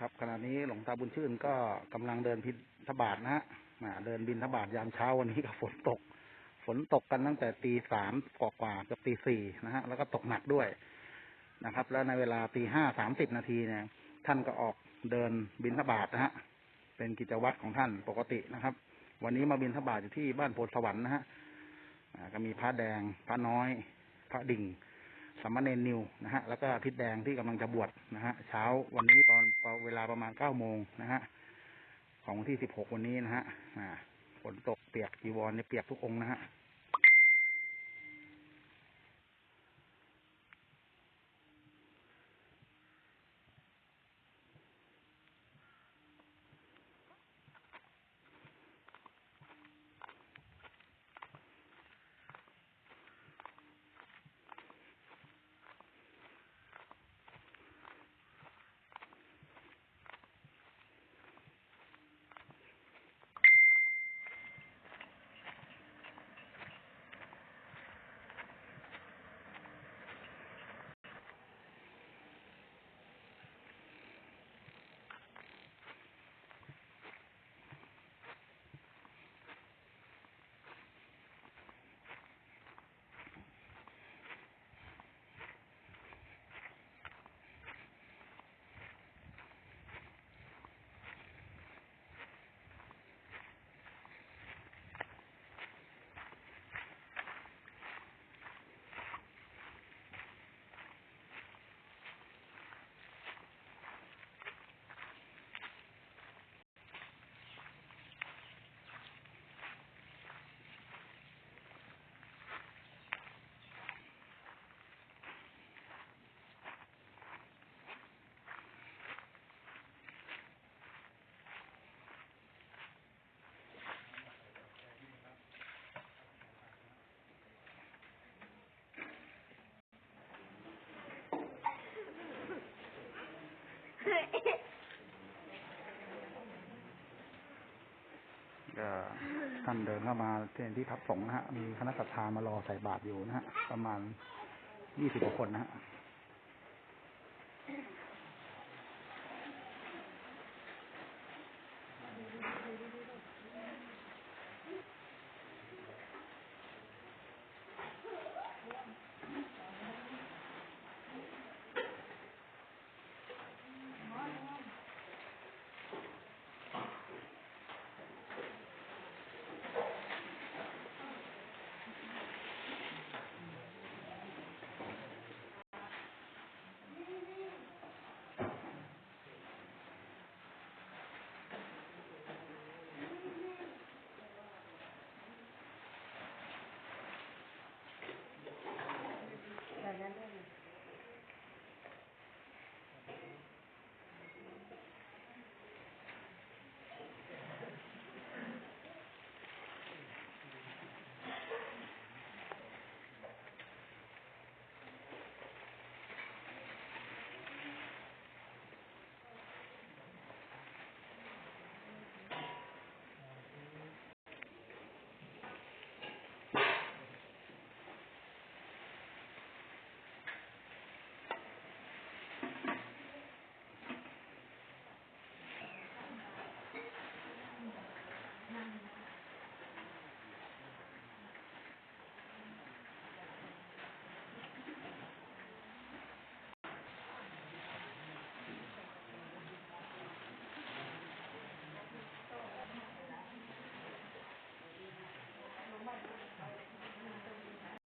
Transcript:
ครับขณะนี้หลวงตาบุญชื่นก็กำลังเดินพิธบาทนะฮะเดินบินทบาทยามเช้าวันนี้ก็ฝนตก ฝนตกกันตั้งแต่ตีสามกว่าๆกับตีสี่นะฮะแล้วก็ตกหนักด้วยนะครับ แล้วในเวลาตีห้าสามสิบนาทีเนี่ย ท่านก็ออกเดินบินทบาทนะฮะเป็นกิจวัตรของท่านปกตินะครับ วันนี้มาบินทบาทอยู่ที่บ้านโพธิ์สวรรค์นะฮะก็มีพระแดงพระน้อย พระดิ่ง สามเณรนิวนะฮะแล้วก็ทิศแดงที่กำลังจะบวชนะฮะเช้าวันนี้ตอนเวลาประมาณเก้าโมงนะฮะของที่สิบหกวันนี้นะฮะฝนตกเปียกจีวรเนี่ยเปียกทุกองนะฮะ ก็ท่านเดินเข้ามาที่ที่พับสงฆ์นะฮะ มีคณะศรัทธามารอใส่บาตรอยู่นะฮะ ประมาณยี่สิบกว่าคนนะฮะ